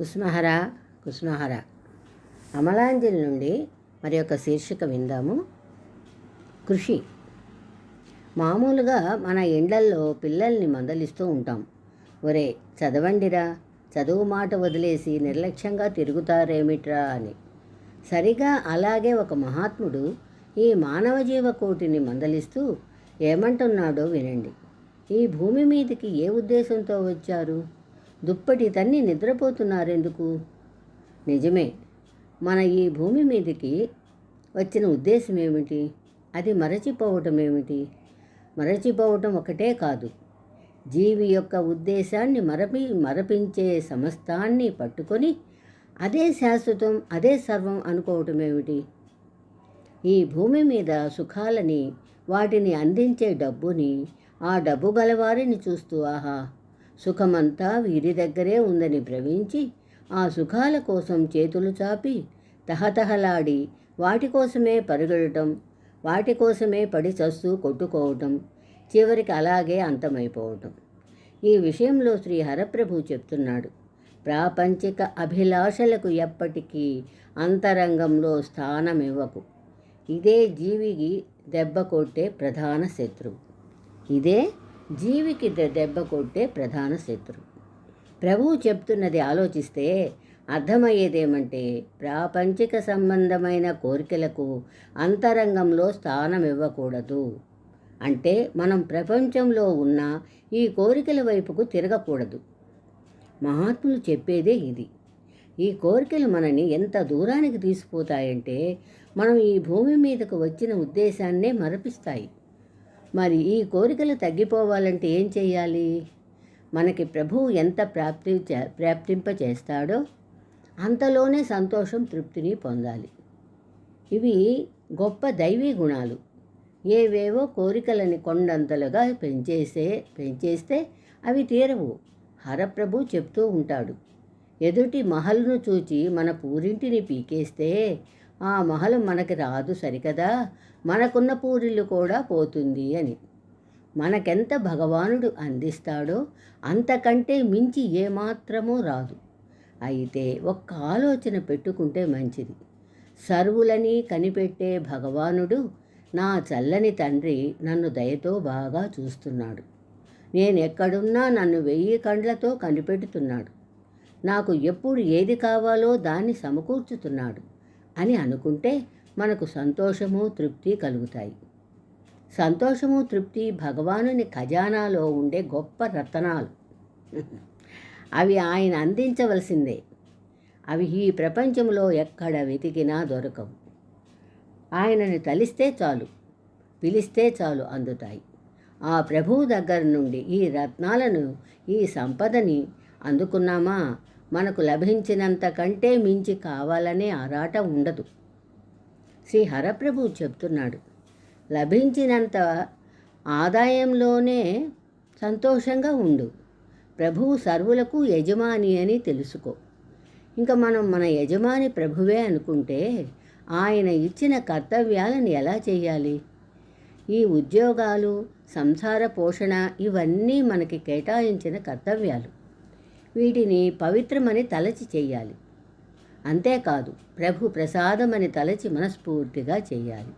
కుస్మహర కుస్మహర అమలాంజలి నుండి మరి యొక్క శీర్షిక విందాము. కృషి. మామూలుగా మన ఎండల్లో పిల్లల్ని మందలిస్తూ ఉంటాం. ఒరే చదవండిరా. చదువు మాట వదిలేసి నిర్లక్ష్యంగా తిరుగుతారేమిట్రా అని. సరిగా అలాగే ఒక మహాత్ముడు ఈ మానవ జీవకోటిని మందలిస్తూ ఏమంటున్నాడో వినండి. ఈ భూమి మీదకి ఏ ఉద్దేశంతో వచ్చారు? దుప్పటి తన్ని నిద్రపోతున్నారెందుకు? నిజమే. మన ఈ భూమి మీదకి వచ్చిన ఉద్దేశం ఏమిటి అది మరచిపోవటం ఏమిటి మరచిపోవటం ఒకటే కాదు. జీవి యొక్క ఉద్దేశాన్ని మరపి మరపించే సమస్తాన్ని పట్టుకొని అదే శాశ్వతం అదే సర్వం అనుకోవటం ఏమిటి ఈ భూమి మీద సుఖాలని వాటిని అందించే డబ్బుని ఆ డబ్బు గలవారిని చూస్తూ ఆహా! సుఖమంతా వీరి దగ్గరే ఉందని భ్రమించి ఆ సుఖాల కోసం చేతులు చాపి తహతహలాడి వాటి కోసమే పరుగెడటం వాటి కోసమే పడి చస్తూ కొట్టుకోవటం చివరికి అలాగే అంతమైపోవటం. ఈ విషయంలో శ్రీ హరప్రభు చెప్తున్నాడు. ప్రాపంచిక అభిలాషలకు ఎప్పటికీ అంతరంగంలో స్థానం ఇవ్వకు ఇదే జీవికి దెబ్బ కొట్టే ప్రధాన శత్రువు. ఇదే జీవికి దెబ్బ కొట్టే ప్రధాన శత్రువు ప్రభువు చెప్తున్నది ఆలోచిస్తే అర్థమయ్యేదేమంటే ప్రాపంచిక సంబంధమైన కోరికలకు అంతరంగంలో స్థానం ఇవ్వకూడదు అంటే మనం ప్రపంచంలో ఉన్న ఈ కోరికల వైపుకు తిరగకూడదు. మహాత్ములు చెప్పేదే ఇది. ఈ కోరికలు మనని ఎంత దూరానికి తీసుకుపోతాయంటే మనం ఈ భూమి మీదకు వచ్చిన ఉద్దేశాన్నే మరపిస్తాయి. మరి ఈ కోరికలు తగ్గిపోవాలంటే ఏం చేయాలి? మనకి ప్రభువు ఎంత ప్రాప్తి చే- ప్రాప్తింప చేస్తాడో అంతలోనే సంతోషం తృప్తిని పొందాలి. ఇవి గొప్ప దైవీ గుణాలు. ఏవేవో కోరికలని కొండంతలుగా పెంచేసే పెంచేస్తే అవి తీరవు. హరప్రభు చెప్తూ ఉంటాడు. ఎదుటి మహల్ను చూచి మన పూరింటిని పీకేస్తే ఆ మహలు మనకి రాదు సరికదా? మనకున్న పూరిల్లు కూడా పోతుంది అని. మనకెంత భగవానుడు అందిస్తాడో అంతకంటే మించి ఏమాత్రమూ రాదు. అయితే ఒక్క ఆలోచన పెట్టుకుంటే మంచిది. సర్వులని కనిపెట్టే భగవానుడు నా చల్లని తండ్రి నన్ను దయతో బాగా చూస్తున్నాడు. నేను ఎక్కడున్నా నన్ను వెయ్యి కండ్లతో కనిపెడుతున్నాడు. నాకు ఎప్పుడు ఏది కావాలో దాన్ని సమకూర్చుతున్నాడు. అని అనుకుంటే మనకు సంతోషము తృప్తి కలుగుతాయి. సంతోషము తృప్తి భగవానుని ఖజానాలో ఉండే గొప్ప రతనాలు. అవి ఆయన అందించవలసిందే. అవి ఈ ప్రపంచంలో ఎక్కడ వెతికినా దొరకవు. ఆయనను తలిస్తే చాలు పిలిస్తే చాలు అందుతాయి. ఆ ప్రభువు దగ్గర నుండి ఈ రత్నాలను ఈ సంపదని అందుకున్నామా? మనకు లభించినంత కంటే మించి కావాలనే ఆరాట ఉండదు. శ్రీ హరప్రభు చెప్తున్నాడు లభించినంత ఆదాయంలోనే సంతోషంగా ఉండు. ప్రభువు సర్వులకు యజమాని అని తెలుసుకో. ఇంకా మనం మన యజమాని ప్రభువే అనుకుంటే ఆయన ఇచ్చిన కర్తవ్యాలను ఎలా చేయాలి? ఈ ఉద్యోగాలు సంసార పోషణ ఇవన్నీ మనకి కేటాయించిన కర్తవ్యాలు. వీటిని పవిత్రమని తలచి చేయాలి. అంతేకాదు ప్రభు ప్రసాదమని తలచి మనస్ఫూర్తిగా చేయాలి.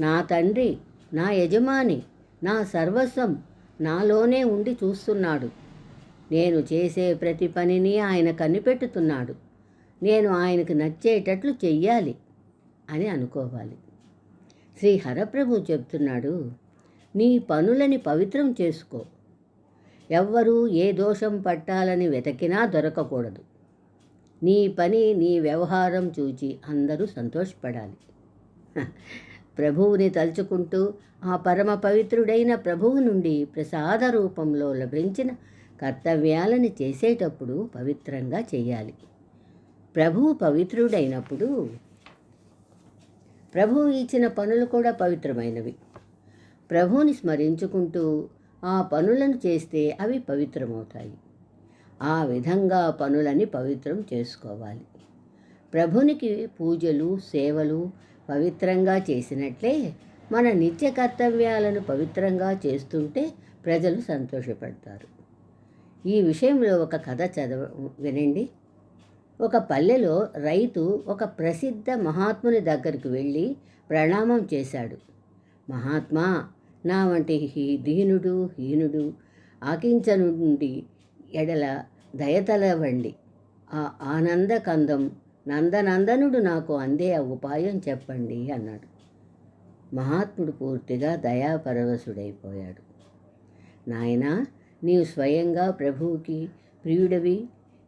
నా తండ్రి నా యజమాని నా సర్వస్వం నాలోనే ఉండి చూస్తున్నాడు. నేను చేసే ప్రతి పనిని ఆయన కనిపెట్టుతున్నాడు. నేను ఆయనకు నచ్చేటట్లు చెయ్యాలి అని అనుకోవాలి. శ్రీ హరప్రభు చెప్తున్నాడు నీ పనులని పవిత్రం చేసుకో. ఎవ్వరూ ఏ దోషం పట్టాలని వెతకినా దొరకకూడదు. నీ పని నీ వ్యవహారం చూచి అందరూ సంతోషపడాలి. ప్రభువుని తలుచుకుంటూ ఆ పరమ పవిత్రుడైన ప్రభువు నుండి ప్రసాద రూపంలో లభించిన కర్తవ్యాలని చేసేటప్పుడు పవిత్రంగా చేయాలి. ప్రభువు పవిత్రుడైనప్పుడు ప్రభువు ఇచ్చిన పనులు కూడా పవిత్రమైనవి. ప్రభువుని స్మరించుకుంటూ ఆ పనులను చేస్తే అవి పవిత్రమవుతాయి. ఆ విధంగా పనులని పవిత్రం చేసుకోవాలి. ప్రభునికి పూజలు సేవలు పవిత్రంగా చేసినట్లే మన నిత్య కర్తవ్యాలను పవిత్రంగా చేస్తుంటే ప్రజలు సంతోషపడతారు. ఈ విషయంలో ఒక కథ చదవ వినండి. ఒక పల్లెలో రైతు ఒక ప్రసిద్ధ మహాత్ముని దగ్గరికి వెళ్ళి ప్రణామం చేశాడు. మహాత్మా నా వంటి హీ- దీనుడు హీనుడు ఆకించను నుండి ఎడల దయతలవండి. ఆ ఆనంద కందం నందనందనుడు నాకు అందే ఆ ఉపాయం చెప్పండి అన్నాడు. మహాత్ముడు పూర్తిగా దయాపరవశుడైపోయాడు. నాయనా నీవు స్వయంగా ప్రభువుకి ప్రియుడవి.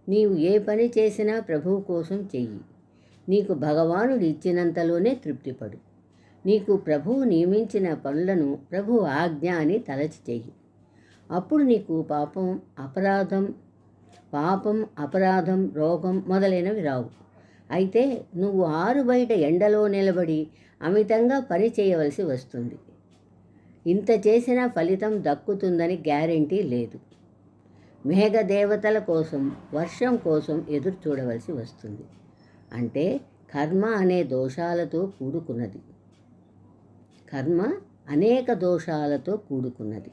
నీవు ఏ పని చేసినా ప్రభువు కోసం చెయ్యి. నీకు భగవానుడు ఇచ్చినంతలోనే తృప్తిపడు. నీకు ప్రభువు నియమించిన పనులను ప్రభు ఆజ్ఞ అని తలచి చెయ్యి అప్పుడు నీకు పాపం అపరాధం పాపం అపరాధం రోగం మొదలైనవి రావు. అయితే నువ్వు ఆరు బయట ఎండలో నిలబడి అమితంగా పని చేయవలసి వస్తుంది. ఇంత చేసిన ఫలితం దక్కుతుందని గ్యారెంటీ లేదు. మేఘదేవతల కోసం వర్షం కోసం ఎదురు చూడవలసి వస్తుంది. అంటే కర్మ అనే దోషాలతో కూడుకున్నది. కర్మ అనేక దోషాలతో కూడుకున్నది.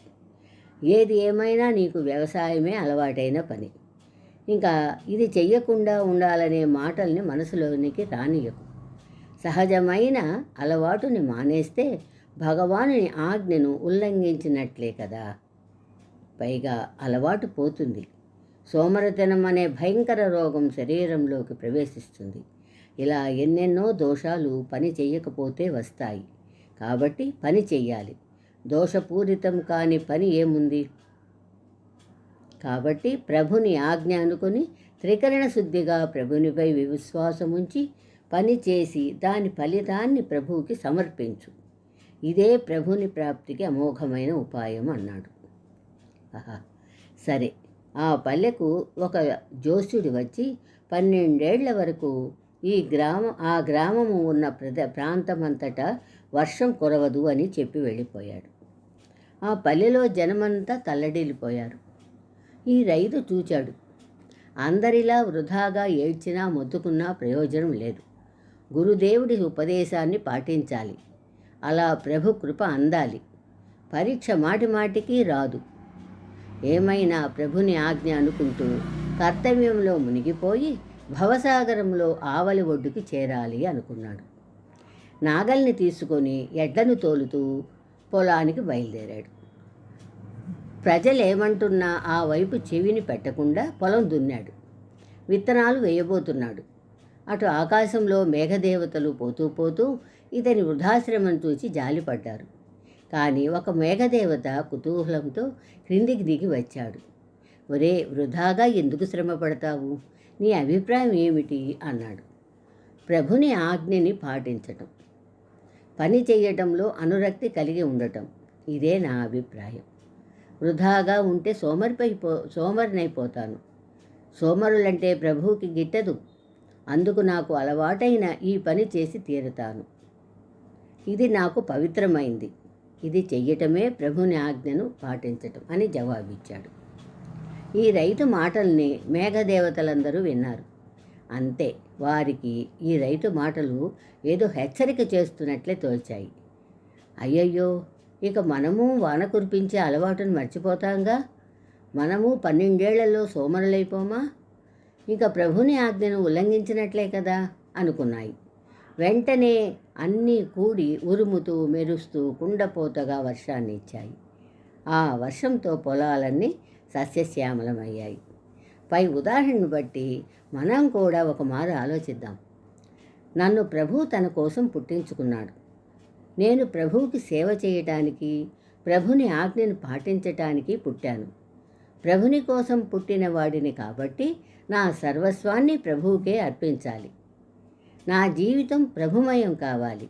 ఏది ఏమైనా నీకు వ్యవసాయమే అలవాటైన పని. ఇంకా ఇది చెయ్యకుండా ఉండాలనే మాటల్ని మనసులోనికి రానియకు సహజమైన అలవాటుని మానేస్తే భగవానుని ఆజ్ఞను ఉల్లంఘించినట్లే కదా. పైగా అలవాటు పోతుంది. సోమరతనం అనే భయంకర రోగం శరీరంలోకి ప్రవేశిస్తుంది. ఇలా ఎన్నెన్నో దోషాలు పని చేయకపోతే వస్తాయి. కాబట్టి పని చెయ్యాలి. దోషపూరితం కాని పని ఏముంది? కాబట్టి ప్రభుని ఆజ్ఞ అనుకుని త్రికరణ శుద్ధిగా ప్రభునిపై విశ్వాసముంచి పని చేసి దాని ఫలితాన్ని ప్రభువుకి సమర్పించు. ఇదే ప్రభుని ప్రాప్తికి అమోఘమైన ఉపాయం అన్నాడు. ఆహా! సరే ఆ పల్లెకు ఒక జోస్యుడు వచ్చి పన్నెండేళ్ళ వరకు ఈ గ్రామం ఆ గ్రామము ఉన్న ప్రద ప్రాంతమంతటా వర్షం కురవదు అని చెప్పి వెళ్ళిపోయాడు. ఆ పల్లెలో జనమంతా తల్లడిల్లిపోయారు. ఈ రైతు చూచాడు. అందరిలా వృధాగా ఏడ్చినా మొత్తుకున్నా ప్రయోజనం లేదు. గురుదేవుడి ఉపదేశాన్ని పాటించాలి. అలా ప్రభు కృప అందాలి. పరీక్ష మాటి మాటికి రాదు. ఏమైనా ప్రభుని ఆజ్ఞ అనుకుంటూ కర్తవ్యంలో మునిగిపోయి భవసాగరంలో ఆవలి ఒడ్డుకి చేరాలి అనుకున్నాడు. నాగల్ని తీసుకొని ఎడ్లను తోలుతూ పొలానికి బయలుదేరాడు. ప్రజలేమంటున్నా ఆ వైపు చెవిని పెట్టకుండా పొలం దున్నాడు. విత్తనాలు వేయబోతున్నాడు. అటు ఆకాశంలో మేఘదేవతలు పోతూ పోతూ ఇతని వృద్ధాశ్రమం చూచి జాలిపడ్డారు. కానీ ఒక మేఘదేవత కుతూహలంతో క్రిందికి దిగి వచ్చాడు. ఒరే వృధాగా ఎందుకు శ్రమ పడతావు? నీ అభిప్రాయం ఏమిటి? అన్నాడు. ప్రభుని ఆజ్ఞని పాటించటం. పని చేయటంలో అనురక్తి కలిగి ఉండటం. ఇదే నా అభిప్రాయం. వృధాగా ఉంటే సోమరిపైపో సోమరినైపోతాను. సోమరులంటే ప్రభువుకి గిట్టదు. అందుకు నాకు అలవాటైన ఈ పని చేసి తీరుతాను. ఇది నాకు పవిత్రమైంది. ఇది చెయ్యటమే ప్రభుని ఆజ్ఞను పాటించటం అని జవాబిచ్చాడు. ఈ రైతు మాటల్ని మేఘదేవతలందరూ విన్నారు. అంతే. వారికి ఈ రైతు మాటలు ఏదో హెచ్చరిక చేస్తున్నట్లే తోచాయి అయ్యయ్యో! ఇక మనము వాన కురిపించే అలవాటును మర్చిపోతాంగా? మనము పన్నెండేళ్ళలో సోమరులైపోమా? ఇక ప్రభుని ఆజ్ఞను ఉల్లంఘించినట్లే కదా? అనుకున్నాయి. వెంటనే అన్నీ కూడి ఉరుముతూ మెరుస్తూ కుండపోతగా వర్షాన్ని ఇచ్చాయి. ఆ వర్షంతో పొలాలన్నీ సస్యశ్యామలమయ్యాయి. పై ఉదాహరణను బట్టి మనం కూడా ఒక మారు ఆలోచిద్దాం. నన్ను ప్రభు తన కోసం పుట్టించుకున్నాడు. నేను ప్రభువుకి సేవ చేయటానికి ప్రభుని ఆజ్ఞను పాటించటానికి పుట్టాను. ప్రభుని కోసం పుట్టిన వాడిని కాబట్టి నా సర్వస్వాన్ని ప్రభువుకే అర్పించాలి. నా జీవితం ప్రభుమయం కావాలి.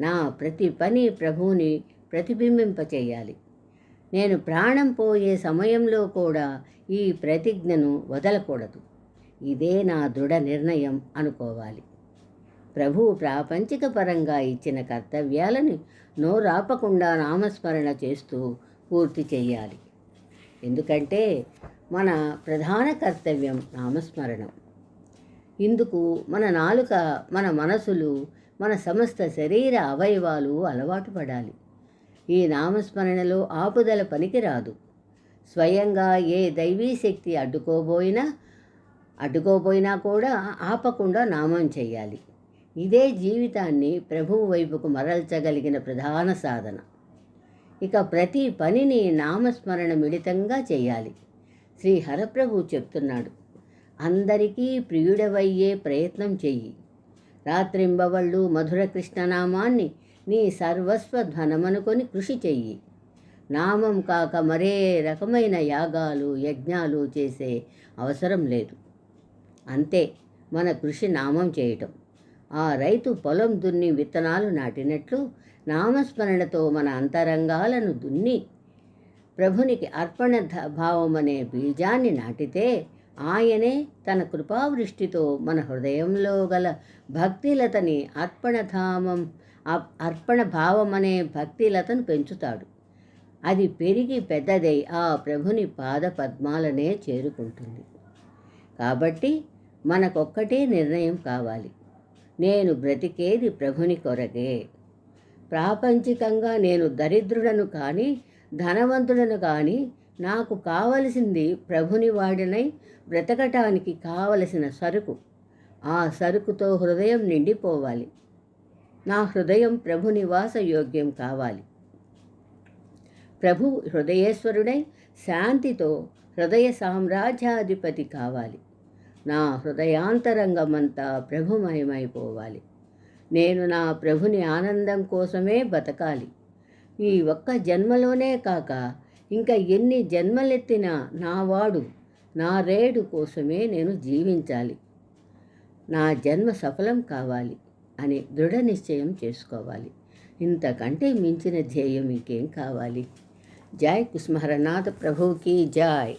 నా ప్రతి పని ప్రభువుని ప్రతిబింబింపచేయాలి నేను ప్రాణం పోయే సమయంలో కూడా ఈ ప్రతిజ్ఞను వదలకూడదు. ఇదే నా దృఢ నిర్ణయం అనుకోవాలి. ప్రభువు ప్రాపంచిక పరంగా ఇచ్చిన కర్తవ్యాలను నోరాపకుండా నామస్మరణ చేస్తూ పూర్తి చేయాలి. ఎందుకంటే మన ప్రధాన కర్తవ్యం నామస్మరణం. ఇందుకు మన నాలుక మన మనసులు మన సమస్త శరీర అవయవాలు అలవాటు పడాలి. ఈ నామస్మరణలో ఆపుదల పనికిరాదు. స్వయంగా ఏ దైవీ శక్తి అడ్డుకోబోయినా అడ్డుకోపోయినా కూడా ఆపకుండా నామం చేయాలి. ఇదే జీవితాన్ని ప్రభువు వైపుకు మరల్చగలిగిన ప్రధాన సాధన. ఇక ప్రతి పనిని నామస్మరణ మిళితంగా చేయాలి. శ్రీ హరప్రభు చెప్తున్నాడు అందరికీ ప్రియుడవయ్యే ప్రయత్నం చెయ్యి. రాత్రింబవళ్ళు మధుర కృష్ణనామాన్ని నీ సర్వస్వ ధనమనుకొని కృషి చెయ్యి. నామం కాక మరే రకమైన యాగాలు యజ్ఞాలు చేసే అవసరం లేదు. అంతే మన కృషి నామం చేయటం. ఆ రైతు పొలం దున్ని విత్తనాలు నాటినట్లు నామస్మరణతో మన అంతరంగాలను దున్ని ప్రభునికి అర్పణ భావం అనే బీజాన్ని నాటితే ఆయనే తన కృపావృష్టితో మన హృదయంలో గల భక్తిలతని అర్పణధామం అర్పణ అర్పణ అనే భక్తిలతను పెంచుతాడు. అది పెరిగి పెద్దదై ఆ ప్రభుని పాద పద్మాలనే చేరుకుంటుంది. కాబట్టి మనకొక్కటే నిర్ణయం కావాలి. నేను బ్రతికేది ప్రభుని కొరకే. ప్రాపంచికంగా నేను దరిద్రుడను కానీ ధనవంతుడను కానీ నాకు కావలసింది ప్రభుని వాడినై బ్రతకటానికి కావలసిన సరుకు. ఆ సరుకుతో హృదయం నిండిపోవాలి. నా హృదయం ప్రభు నివాస యోగ్యం కావాలి. ప్రభు హృదయేశ్వరుడై శాంతితో హృదయ సామ్రాజ్యాధిపతి కావాలి. నా హృదయాంతరంగమంతా ప్రభుమయమైపోవాలి. నేను నా ప్రభుని ఆనందం కోసమే బతకాలి. ఈ ఒక్క జన్మలోనే కాక ఇంకా ఎన్ని జన్మలెత్తినా నా వాడు నా రేడు కోసమే నేను జీవించాలి. నా జన్మ సఫలం కావాలి అని దృఢ నిశ్చయం చేసుకోవాలి. ఇంతకంటే మించిన ధ్యేయం ఇంకేం కావాలి? జై కుస్మహరనాథ్ ప్రభుకి జాయ్